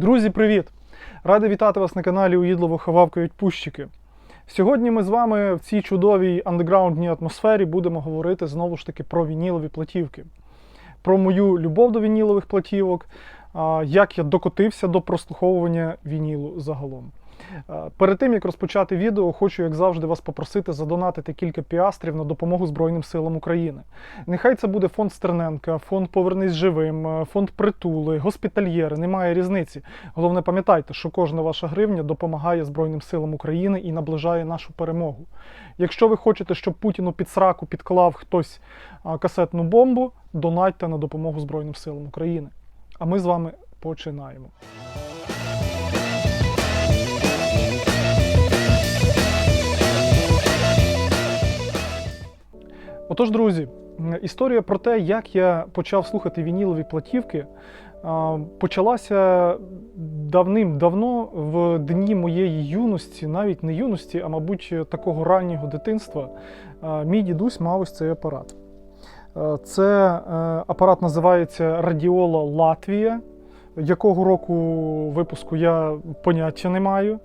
Друзі, привіт! Радий вітати вас на каналі Уїдливо Хававкають Пущики. Сьогодні ми з вами в цій чудовій андеграундній атмосфері будемо говорити знову ж таки про вінілові платівки, про мою любов до вінілових платівок, як я докотився до прослуховування вінілу загалом. А, Перед тим як розпочати відео, хочу, як завжди, вас попросити задонатити кілька піастрів на допомогу Збройним силам України. Нехай це буде фонд Стерненка, фонд Повернись живим, е, фонд притули, госпітальєри, немає різниці. Головне, пам'ятайте, що кожна ваша гривня допомагає Збройним силам України і наближає нашу перемогу. Якщо ви хочете, щоб Путіну під сраку підклав хтось касетну бомбу, донатьте на допомогу Збройним силам України. А ми з вами починаємо. Отож, друзі, історія про те, як я почав слухати вінілові платівки, почалася давним-давно в дні моєї юності, навіть не юності, а мабуть, такого раннього дитинства. Мій дідусь мав ось цей апарат. Це е, апарат називається Радіола Латвія. Якого року випуску я поняття не маю.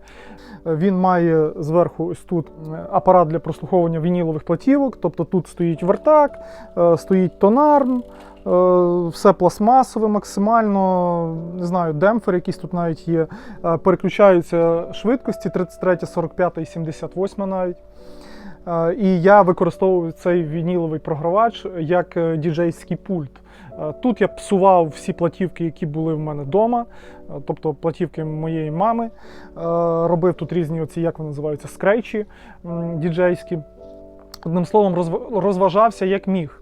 Він має зверху ось тут е, апарат для прослуховування вінілових платівок, тобто тут стоїть вертак, е, стоїть тонарм, все пластмасове максимально, не знаю, демпфер якийсь тут навіть є. Е, Переключаються швидкості 33, 45 і 78 навіть. Е, І я використовую цей вініловий програвач як е, діджейський пульт. Е, Тут я псував всі платівки, які були в мене вдома, е, тобто платівки моєї мами. Е, Робив тут різні оці, як вони називаються, скрейчі діджейські. Одним словом, розважався як міг.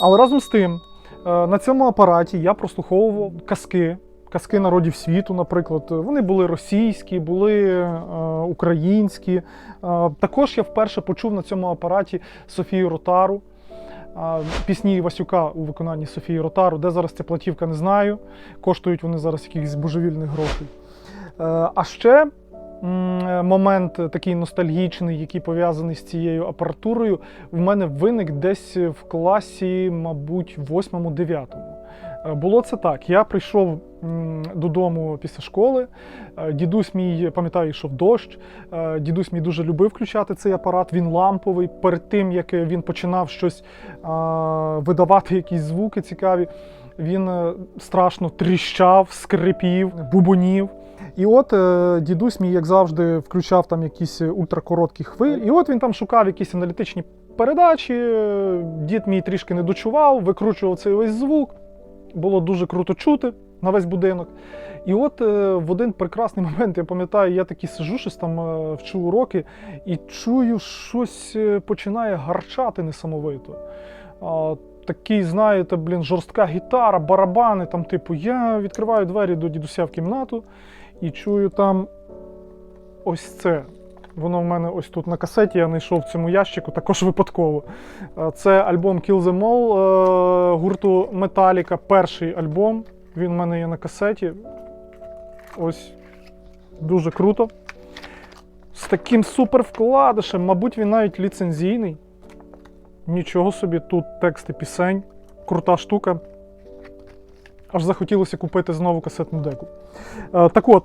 Але разом з тим, е, на цьому апараті я прослуховував казки. Казки народів світу, наприклад, вони були російські, були е, українські. Е, також я вперше почув на цьому апараті Софію Ротару, е, пісні Васюка у виконанні Софії Ротару. Де зараз ця платівка, не знаю. Коштують вони зараз якихось божевільних грошей. Е, а ще момент такий ностальгічний, який пов'язаний з цією апаратурою, в мене виник десь в класі, мабуть, 8-9. Е, Було це так. Я прийшов додому після школи. Е, Дідусь мій, пам'ятаю, йшов дощ. Е, Дідусь мій дуже любив включати цей апарат. Він ламповий. Перед тим як він починав щось е, видавати, якісь звуки цікаві. Він е, страшно тріщав, скрипів, бубонів. І от е, дідусь мій, як завжди, включав там якісь ультракороткі хвилі. І от він там шукав якісь аналітичні передачі. е, Дід мій трішки не дочував, викручував цей весь звук. Було дуже круто чути на весь будинок. І от е, в один прекрасний момент, я пам'ятаю, я такий сижу, щось там е, вчу уроки, і чую, щось е, починає гарчати несамовито. Такий, знаєте, блін, жорстка гітара, барабани. Там, типу, я відкриваю двері до дідуся в кімнату і чую там ось це. Воно в мене ось тут на касеті, я знайшов в цьому ящику, також випадково. Це альбом Kill Them All е, гурту Metallica, перший альбом. Він в мене є на касеті. Ось дуже круто. З таким супер вкладишем, мабуть, він навіть ліцензійний. Нічого собі, тут тексти пісень. Крута штука. Аж захотілося купити знову касетну деку. Е, Так от,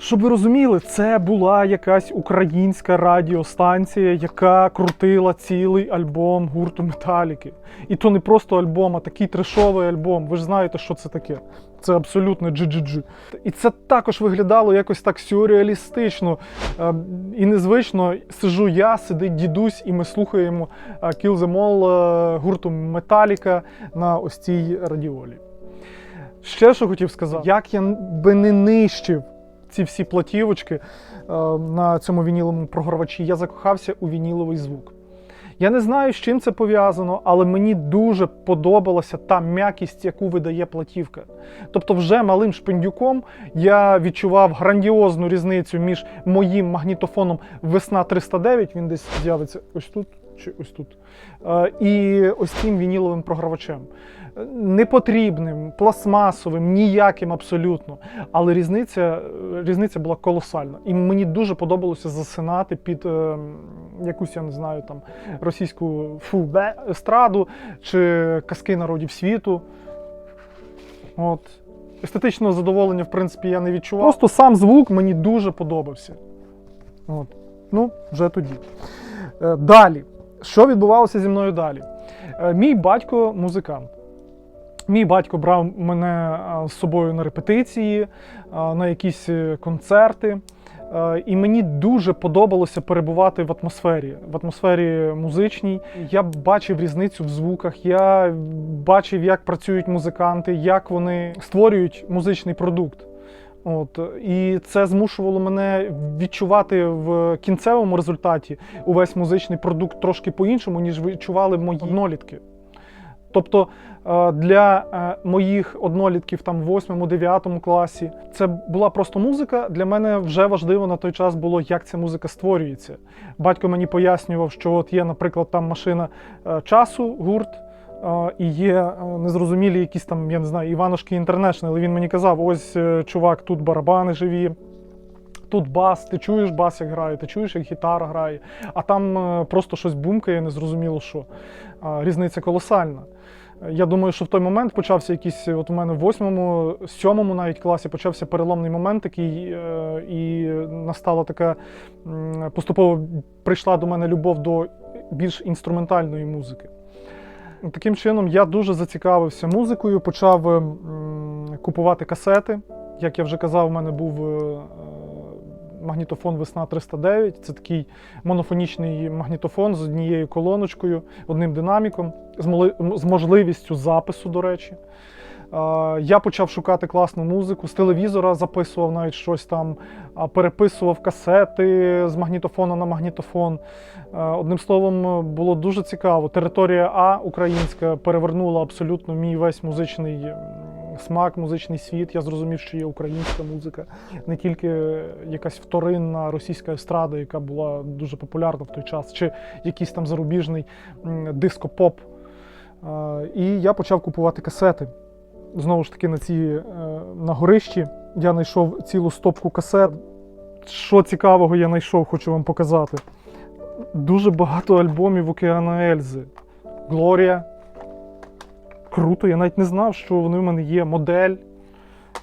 щоб ви розуміли, це була якась українська радіостанція, яка крутила цілий альбом гурту Металіки. І то не просто альбом, а такий трешовий альбом. Ви ж знаєте, що це таке. Це абсолютно GGG. І це також виглядало якось так сюрреалістично е, і незвично. Сижу я, сидить дідусь, і ми слухаємо е, Kill Them All е, гурту Металіка на ось цій радіолі. Ще що хотів сказати, як я би не нищив ці всі платівочки е, на цьому вініловому програвачі, я закохався у вініловий звук. Я не знаю, з чим це пов'язано, але мені дуже подобалася та м'якість, яку видає платівка. Тобто, вже малим шпиндюком я відчував грандіозну різницю між моїм магнітофоном Весна 309, він десь з'явиться ось тут чи ось тут, е, і ось цим вініловим програвачем. Непотрібним, пластмасовим, ніяким абсолютно. Але різниця, різниця була колосальна. І мені дуже подобалося засинати під е, якусь, я не знаю, там російську фу, естраду чи казки народів світу. От. естетичного задоволення, в принципі, я не відчував. Просто сам звук мені дуже подобався. От. Ну, вже тоді. Е, Далі. Що відбувалося зі мною далі? Е, Мій батько музикант. Мій батько брав мене з собою на репетиції, на якісь е, концерти. Е, І мені дуже подобалося перебувати в атмосфері, в атмосфері музичній. Я бачив різницю в звуках, я бачив, як працюють музиканти, як вони створюють музичний продукт. От і це змушувало мене відчувати в кінцевому результаті увесь музичний продукт трошки по-іншому, ніж відчували мої однолітки. Тобто е, для е, моїх однолітків там в 8-9 класі це була просто музика. Для мене вже важливо на той час було, як ця музика створюється. Батько мені пояснював, що от є, наприклад, там машина е, часу, гурт. І є незрозумілі якісь там, я не знаю, Іванушки Інтернешнл. Він мені казав: ось чувак, тут барабани живі, тут бас, ти чуєш бас, як грає, ти чуєш, як гітара грає, а там просто щось бумкає, незрозуміло що. Різниця колосальна. Я думаю, що в той момент почався якийсь, от у мене в восьмому, сьомому навіть класі почався переломний момент такий, е, і настала така поступово прийшла до мене любов до більш інструментальної музики. Таким чином, я дуже зацікавився музикою, почав купувати касети. Як я вже казав, у мене був е, магнітофон Весна 309. Це такий монофонічний магнітофон з однією колоночкою, одним динаміком, з можливістю запису, до речі. Я почав шукати класну музику, з телевізора записував навіть щось там, переписував касети з магнітофона на магнітофон. Е, Одним словом, було дуже цікаво. Територія А українська перевернула абсолютно мій весь музичний смак, музичний світ. Я зрозумів, що є українська музика, не тільки якась вторинна російська естрада, яка була дуже популярна в той час, чи якийсь там зарубіжний диско-поп. Е, І я почав купувати касети. Знову ж таки, на цій е, на горищі я знайшов цілу стопку касет. Що цікавого я знайшов, хочу вам показати. Дуже багато альбомів Океана Ельзи. Глорія. Круто, я навіть не знав, що вони в мене є. Модель.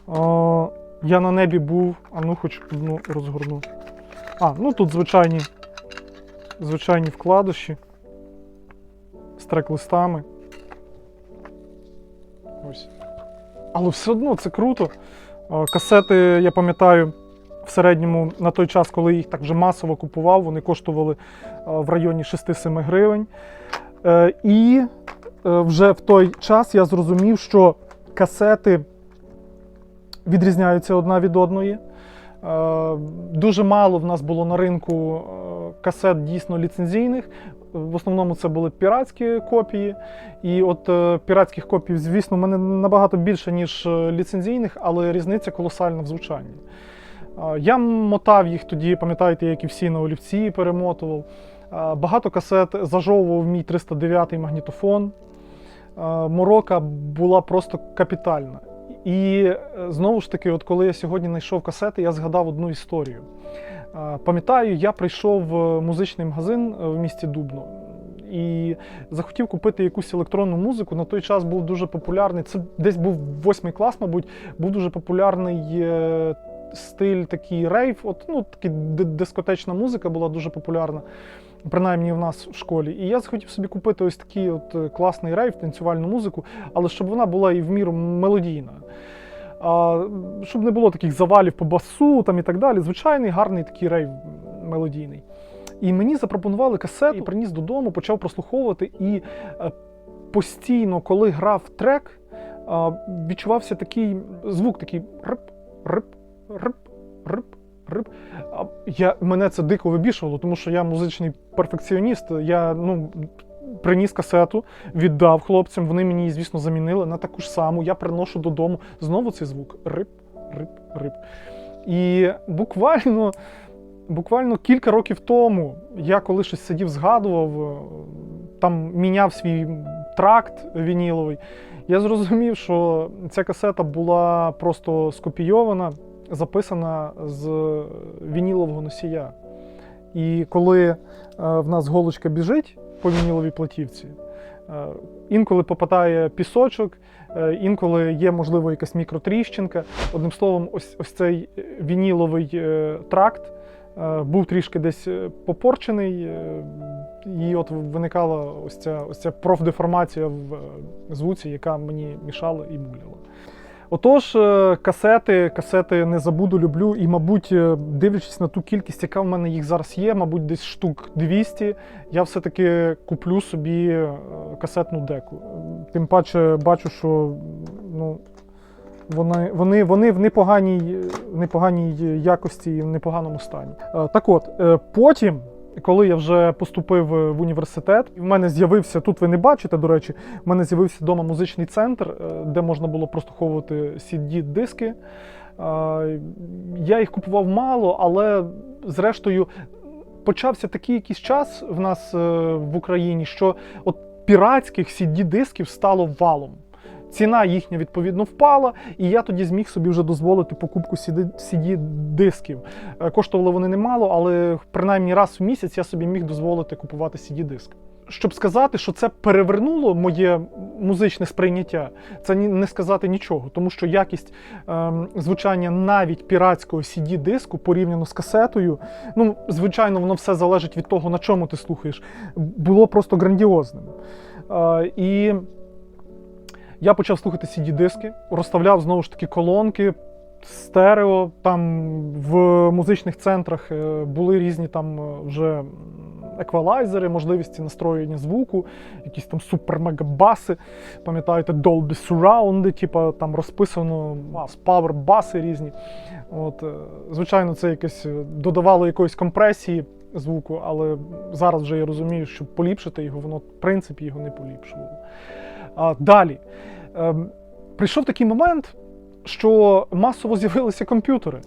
О, я на небі був. А ну хоч одну розгорну. А, ну тут звичайні, звичайні вкладиші з трек-листами. Ось. Але все одно це круто. Е, Касети, я пам'ятаю, в середньому на той час, коли їх так вже масово купував, вони коштували е, в районі 6-7 гривень. Е, І вже в той час я зрозумів, що касети відрізняються одна від одної. Дуже мало в нас було на ринку касет дійсно ліцензійних. В основному це були піратські копії. І от е, піратських копій, звісно, в мене набагато більше, ніж е, ліцензійних, але різниця колосальна в звучанні. Е, Я мотав їх тоді, пам'ятаєте, як і всі на олівці перемотував. Багато касет зажовував мій 309 магнітофон. Морока була просто капітальна. І знову ж таки, от коли я сьогодні знайшов касети, я згадав одну історію. Пам'ятаю, я прийшов в музичний магазин е, в місті Дубно і захотів купити якусь електронну музику. На той час був дуже популярний. Це десь був восьмий клас, мабуть, був дуже популярний е, стиль такий рейв. От, ну, ди- дискотечна музика була дуже популярна, принаймні в нас в школі. І я захотів собі купити ось такий от е, класний рейв, танцювальну музику, але щоб вона була і в міру мелодійна. Щоб не було таких завалів по басу там і так далі. Звичайний гарний такий рейв мелодійний. І мені запропонували касету, і приніс додому, почав прослуховувати. І е, постійно, коли грав трек, е, відчувався такий звук, такий рип, рип, рип, рип, рип. Я, мене це дико вибішувало, тому що я музичний перфекціоніст. Я ну, приніс касету, віддав хлопцям, вони мені, звісно, замінили на таку ж саму. Я приношу додому знову цей звук рип, рип, рип. І буквально. Буквально кілька років тому я коли щось сидів, згадував, е, там міняв свій тракт вініловий. Я зрозумів, що ця касета була просто скопійована, записана з вінілового носія. І коли е, в нас голочка біжить, по вініловій платівці. Е, Інколи попадає пісочок, е, інколи є, можливо, якась мікротріщинка. Одним словом, ось, ось цей е, вініловий тракт був трішки десь попорчений, і от виникала ось ця, ось ця профдеформація в звуці, яка мені мішала і муляла. Отож, е, касети, касети не забуду, люблю. І, мабуть, е, дивлячись на ту кількість, яка в мене їх зараз є, мабуть, десь штук 200, я все-таки куплю собі е, касетну деку. Тим паче бачу, що ну, вони, вони, вони в непоганій, непоганій якості і в непоганому стані. Так от, потім. Коли я вже поступив е, в університет, в мене з'явився тут. Ви не бачите, до речі, в мене з'явився вдома музичний центр, е, де можна було прослуховувати CD-диски. Е, Я їх купував мало, але зрештою почався такий якийсь час в нас е, в Україні, що от піратських CD-дисків стало валом. Ціна їхня відповідно впала, і я тоді зміг собі вже дозволити покупку CD-дисків. Е, Коштували вони немало, але принаймні раз в місяць я собі міг дозволити купувати CD-диск. Щоб сказати, що це перевернуло моє музичне сприйняття, це не сказати нічого, тому що якість ем, звучання навіть піратського CD-диску порівняно з касетою, ну, звичайно, воно все залежить від того, на чому ти слухаєш, було просто грандіозним. Е, і я почав слухати CD-диски, розставляв знову ж таки колонки, стерео. Там в музичних центрах е, були різні там е, вже еквалайзери, можливості настроєння звуку, якісь там супер-мегабаси. Пам'ятаєте, Dolby Surround, типу там розписано бас, пауер-баси різні. От, е, звичайно, це якесь додавало якоїсь компресії звуку, але зараз вже я розумію, що поліпшити його, воно в принципі його не поліпшувало. Далі. Ем, прийшов такий момент, що масово з'явилися комп'ютери.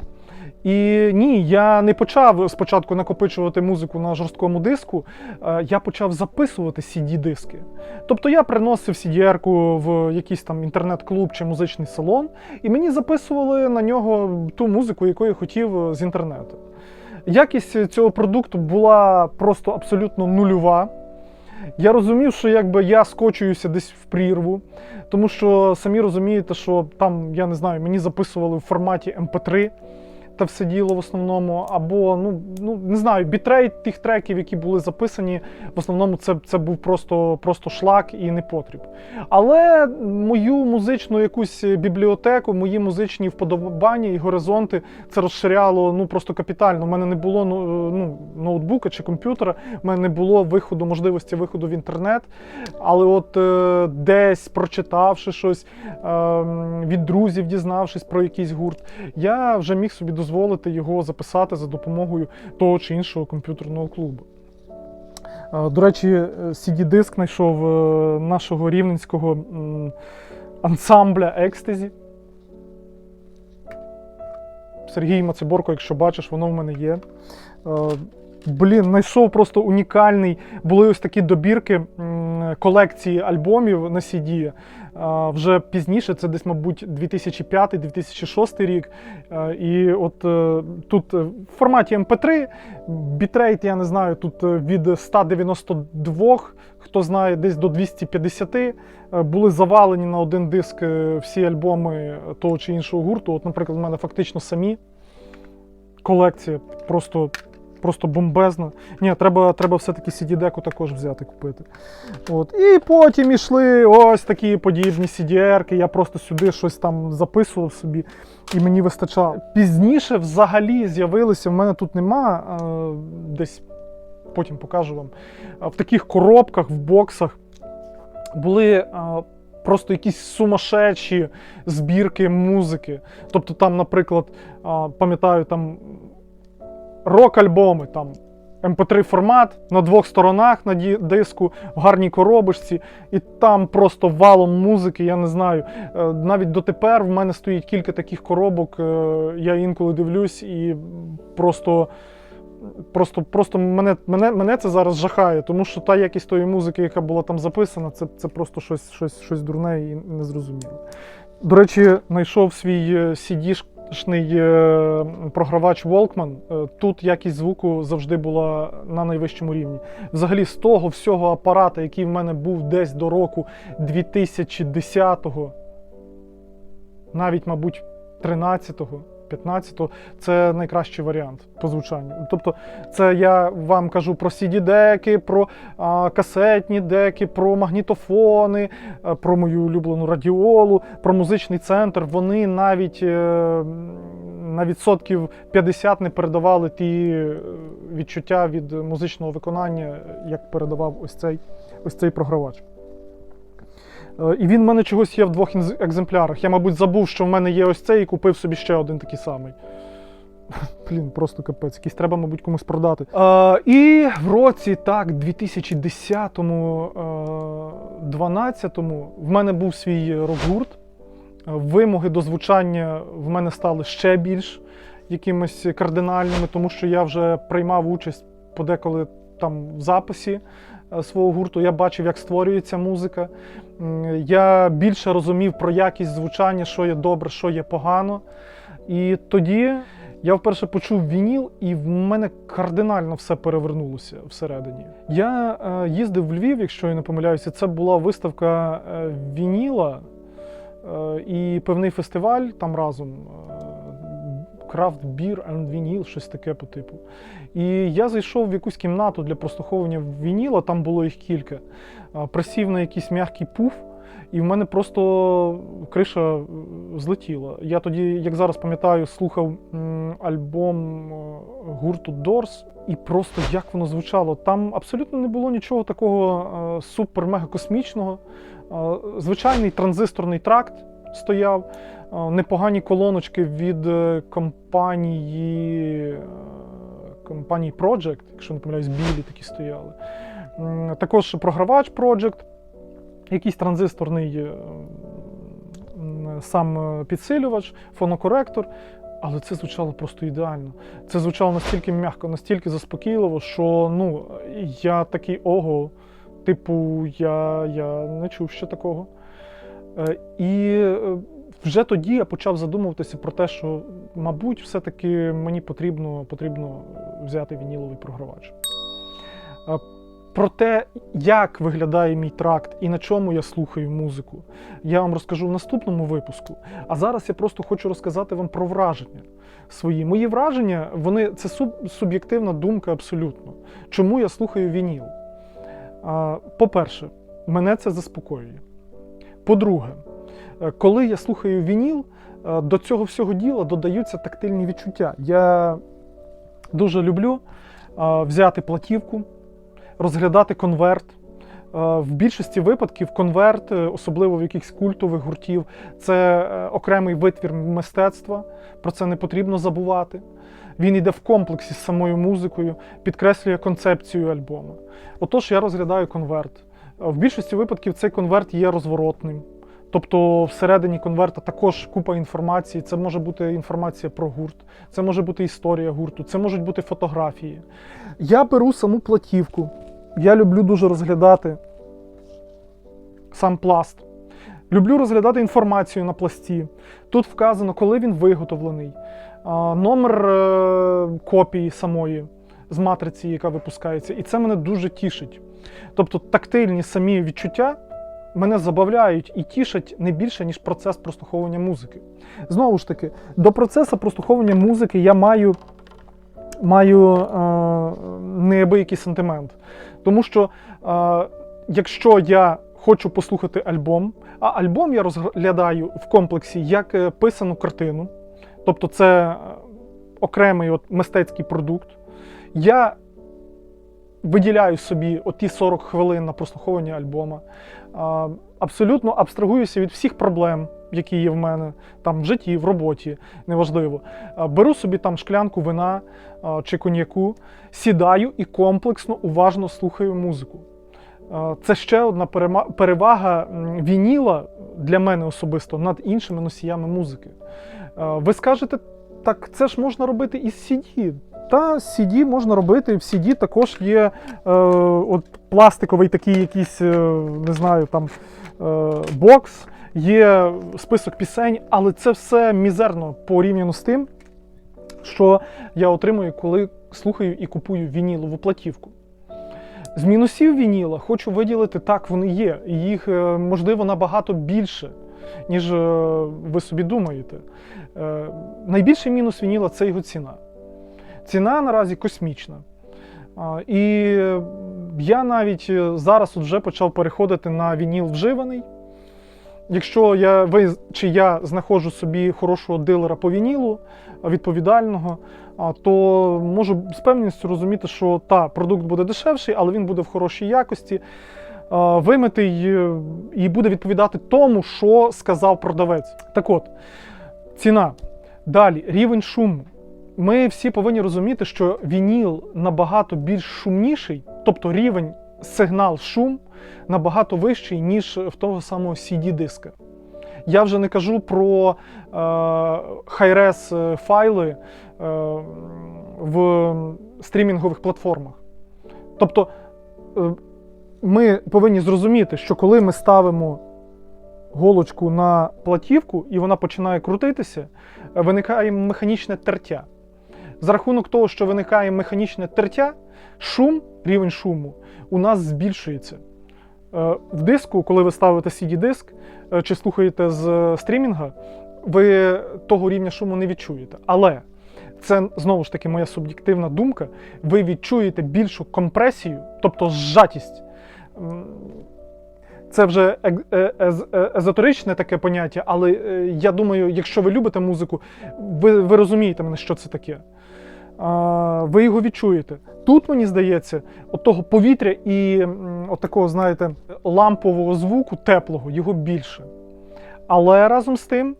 І ні, я не почав спочатку накопичувати музику на жорсткому диску, е, я почав записувати CD-диски. Тобто я приносив CD-рку в якийсь там інтернет-клуб чи музичний салон, і мені записували на нього ту музику, яку я хотів з інтернету. Якість цього продукту була просто абсолютно нульова. Я розумів, що якби я скочуюся десь в прірву, тому що самі розумієте, що там, я не знаю, мені записували в форматі MP3 та все діло в основному, або ну, ну не знаю, бітрейт тих треків, які були записані, в основному це, це був просто, просто шлак і непотріб. Але мою музичну якусь бібліотеку, мої музичні вподобання і горизонти це розширяло ну просто капітально. У мене не було ну, ну, ноутбука чи комп'ютера, в мене не було виходу, можливості виходу в інтернет. Але от е, десь прочитавши щось, е, від друзів дізнавшись про якийсь гурт, я вже міг собі дозволити його записати за допомогою того чи іншого комп'ютерного клубу. Е, До речі, е, CD-диск знайшов е, нашого рівненського ансамбля Екстезі. Сергій Мацеборко, якщо бачиш, воно в мене є. Блін, знайшов просто унікальний. Були ось такі добірки колекції альбомів на CD. Вже пізніше, це десь, мабуть, 2005-2006 рік. І от е, тут е, в форматі MP3, бітрейт, я не знаю, тут е, від 192, хто знає, десь до 250 е, були завалені на один диск всі альбоми того чи іншого гурту. От, наприклад, в мене фактично самі колекція просто. Просто бомбезна. Ні, треба, треба все-таки CD-деку також взяти купити. От. І потім ішли ось такі подібні CD-ерки. Я просто сюди щось там записував собі, і мені вистачало. Пізніше взагалі з'явилися, в мене тут нема, е, десь потім покажу вам. В таких коробках, в боксах були. е, Просто якісь сумасшедші збірки музики. Тобто, там, наприклад, пам'ятаю, там рок-альбоми, там MP3 формат на двох сторонах на диску, в гарній коробочці, і там просто валом музики, я не знаю. Е, Навіть дотепер в мене стоїть кілька таких коробок. е, Я інколи дивлюсь і просто. Просто, просто мене, мене, мене це зараз жахає, тому що та якість тої музики, яка була там записана, це, це просто щось, щось, щось дурне і незрозуміле. До речі, знайшов свій е, CD, ш- Шний е, програвач Walkman, е, тут якість звуку завжди була на найвищому рівні. Взагалі, з того всього апарата, який в мене був десь до року 2010-го, навіть, мабуть, 13-го, 15-го, це найкращий варіант по звучанню. Тобто, це я вам кажу про CD-деки, про а, касетні деки, про магнітофони, е, про мою улюблену радіолу, про музичний центр. Вони навіть е, на відсотків 50 не передавали ті е, відчуття від музичного виконання, як передавав ось цей, ось цей програвач. Е, І він в мене чогось є в двох екземплярах. Я, мабуть, забув, що в мене є ось цей і купив собі ще один такий самий. Блін, просто капець. Якийсь треба, мабуть, комусь продати. Е, і в році, так, 2010-му, е, 12-му в мене був свій рок-гурт. Е, Вимоги до звучання в мене стали ще більш якимись кардинальними, тому що я вже приймав участь подеколи там в записі свого гурту. Я бачив, як створюється музика. Я більше розумів про якість звучання, що є добре, що є погано. І тоді я вперше почув вініл, і в мене кардинально все перевернулося всередині. Я е, їздив в Львів, якщо я не помиляюся, це була виставка е, вініла е, і певний фестиваль там разом. Craft Beer and Vinyl, щось таке по типу. І я зайшов в якусь кімнату для прослуховування вініла, там було їх кілька. Присів на якийсь м'який пуф, і в мене просто криша е, злетіла. Я тоді, як зараз пам'ятаю, слухав альбом е, гурту Doors, і просто як воно звучало. Там абсолютно не було нічого такого е, супер-мега космічного. Звичайний транзисторний тракт стояв, е, непогані колоночки від е, компанії. е, Компанії Project, якщо не помиляюсь, білі такі стояли. Також програвач Project, якийсь транзисторний сам підсилювач, фонокоректор. Але це звучало просто ідеально. Це звучало настільки м'яко, настільки заспокійливо, що ну, я такий ого, типу, я, я не чув ще такого. Е, І е, вже тоді я почав задумуватися про те, що, мабуть, все-таки мені потрібно, потрібно взяти вініловий програвач. Е, Про те, як виглядає мій тракт і на чому я слухаю музику, я вам розкажу в наступному випуску. А зараз я просто хочу розказати вам про враження свої. Мої враження, вони це суб, суб'єктивна думка абсолютно. Чому я слухаю вініл? По-перше, мене це заспокоює. По-друге, е, коли я слухаю вініл, е, до цього всього діла додаються тактильні відчуття. Я дуже люблю е, взяти платівку, розглядати конверт. В більшості випадків конверт, особливо в якихось культових гуртів, це окремий витвір мистецтва. Про це не потрібно забувати. Він йде в комплексі з самою музикою, підкреслює концепцію альбому. Отож, я розглядаю конверт. В більшості випадків цей конверт є розворотним. Тобто всередині конверта також купа інформації. Це може бути інформація про гурт, це може бути історія гурту, це можуть бути фотографії. Я беру саму платівку. Я люблю дуже розглядати сам пласт. Люблю розглядати інформацію на пласті. Тут вказано, коли він виготовлений, номер е, копії самої з матриці, яка випускається. І це мене дуже тішить. Тобто тактильні самі відчуття мене забавляють і тішать не більше, ніж процес прослуховування музики. Знову ж таки, до процесу прослуховування музики я маю, маю е, неабиякий сантимент. Тому що е, якщо я хочу послухати альбом, а альбом я розглядаю в комплексі як е, писану картину, тобто це е, окремий от мистецький продукт, я виділяю собі оті 40 хвилин на прослуховування альбома. Абсолютно абстрагуюся від всіх проблем, які є в мене там в житті, в роботі, неважливо. Беру собі там шклянку вина чи коньяку, сідаю і комплексно, уважно слухаю музику. Це ще одна перевага вініла для мене особисто над іншими носіями музики. Ви скажете, так це ж можна робити із CD. Та CD можна робити. В CD також є е, от пластиковий такий якийсь, е, не знаю, там е, бокс, є список пісень, але це все мізерно порівняно з тим, що я отримую, коли слухаю і купую вінілову платівку. З мінусів вініла хочу виділити так, вони є. Їх е, можливо набагато більше, ніж е, ви собі думаєте. Найбільший мінус вініла це його ціна. Ціна наразі космічна. І я навіть е, зараз вже почав переходити на вініл вживаний. Якщо я, ви чи я знаходжу собі хорошого дилера по вінілу, відповідального, то можу з певністю розуміти, що та продукт буде дешевший, але він буде в хорошій якості, вимитий е, і буде відповідати тому, що сказав продавець. Так от, ціна. Далі, рівень шуму. Ми всі повинні розуміти, що вініл набагато більш шумніший, тобто рівень сигнал шум набагато вищий, ніж в того самого CD-диска. Я вже не кажу про е, хай-рес файли е, в стрімінгових платформах. Тобто е, ми повинні зрозуміти, що коли ми ставимо голочку на платівку і вона починає крутитися, е, виникає механічне тертя. За рахунок того, що виникає механічне тертя, шум, рівень шуму у нас збільшується. Е, В диску, коли ви ставите CD-диск е, чи слухаєте з е, стрімінга, ви того рівня шуму не відчуєте. Але це знову ж таки моя суб'єктивна думка. Ви відчуєте більшу компресію, тобто зжатість. Це вже ег- е- ез- е- езотеричне таке поняття, але я думаю, якщо ви любите музику, ви, ви розумієте мене, що це таке. Ви його відчуєте. Тут, мені здається, от того повітря і от такого, знаєте, лампового звуку, теплого, його більше. Але разом з тим,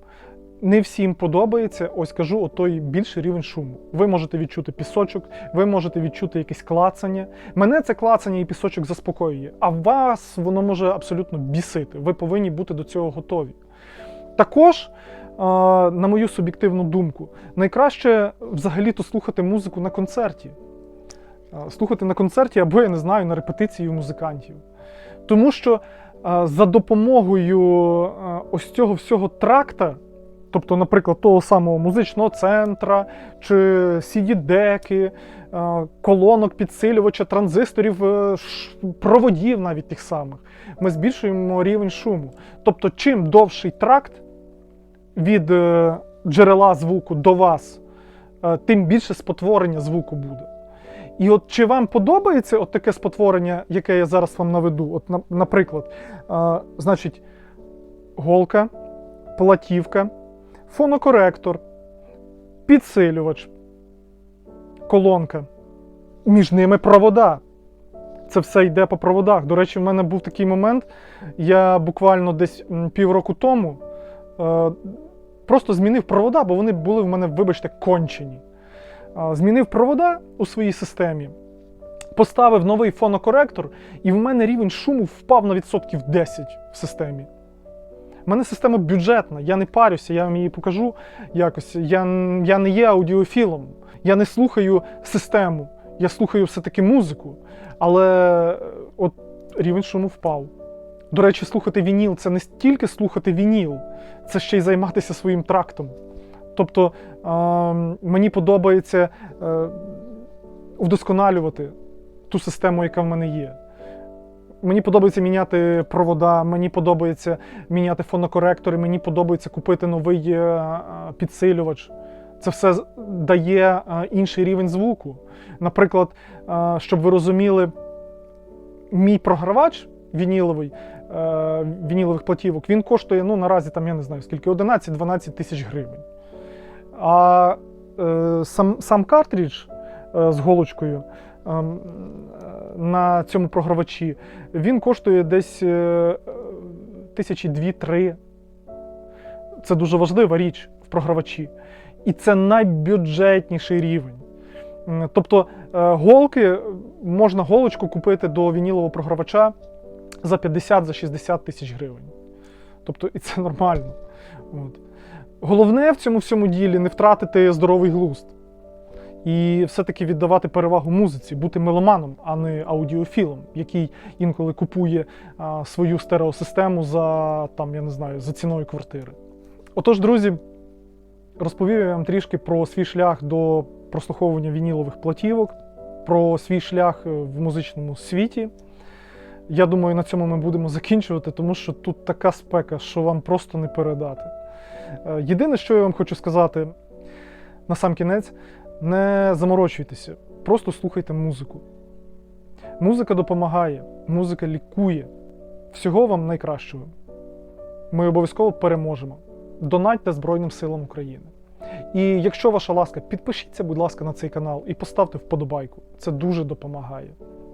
не всім подобається, ось кажу, отой більший рівень шуму. Ви можете відчути пісочок, ви можете відчути якесь клацання. Мене це клацання і пісочок заспокоює, а вас воно може абсолютно бісити. Ви повинні бути до цього готові. Також, на мою суб'єктивну думку, найкраще взагалі-то слухати музику на концерті. Слухати на концерті або, я не знаю, на репетиції у музикантів. Тому що за допомогою ось цього всього тракта, тобто, наприклад, того самого музичного центра чи CD-деки, колонок, підсилювача, транзисторів, е, проводів навіть тих самих, ми збільшуємо рівень шуму. Тобто, чим довший тракт від е, джерела звуку до вас, е, тим більше спотворення звуку буде. І от чи вам подобається от таке спотворення, яке я зараз вам наведу? От, наприклад, е, значить, голка, платівка, фонокоректор, підсилювач, колонка. Між ними провода. Це все йде по проводах. До речі, в мене був такий момент. Я буквально десь півроку тому просто змінив провода, бо вони були в мене, вибачте, кончені. Змінив провода у своїй системі, поставив новий фонокоректор, і в мене рівень шуму впав на відсотків 10 в системі. У мене система бюджетна, я не парюся, я вам її покажу якось. Я, я не є аудіофілом, я не слухаю систему, я слухаю все-таки музику. Але е, от рівень шуму впав. До речі, слухати вініл це не стільки слухати вініл, це ще й займатися своїм трактом. Тобто мені подобається е, вдосконалювати ту систему, яка в мене є. Мені подобається міняти провода, мені подобається міняти фонокоректори, мені подобається купити новий е, підсилювач. Це все дає е, інший рівень звуку. Наприклад, щоб ви розуміли, мій програвач вініловий, вінілових платівок, він коштує ну, наразі там, я не знаю скільки, 11-12 тисяч гривень. А е, сам, сам картридж е, з голочкою е, на цьому програвачі, він коштує десь е, тисячі дві-три. Це дуже важлива річ в програвачі. І це найбюджетніший рівень. Тобто е, голки можна голочку купити до вінілового програвача за 50-60 тисяч гривень. Тобто, і це нормально. От. Головне в цьому всьому ділі не втратити здоровий глузд. І все-таки віддавати перевагу музиці, бути меломаном, а не аудіофілом, який інколи купує а, свою стереосистему за там, я не знаю, за ціною квартири. Отож, друзі, розповів я вам трішки про свій шлях до прослуховування вінілових платівок, про свій шлях е, в музичному світі. Я думаю, на цьому ми будемо закінчувати, тому що тут така спека, що вам просто не передати. Е, Єдине, що я вам хочу сказати на сам кінець, не заморочуйтеся, просто слухайте музику. Музика допомагає, музика лікує. Всього вам найкращого. Ми обов'язково переможемо. Донатьте Збройним силам України. І якщо ваша ласка, підпишіться, будь ласка, на цей канал і поставте вподобайку. Це дуже допомагає.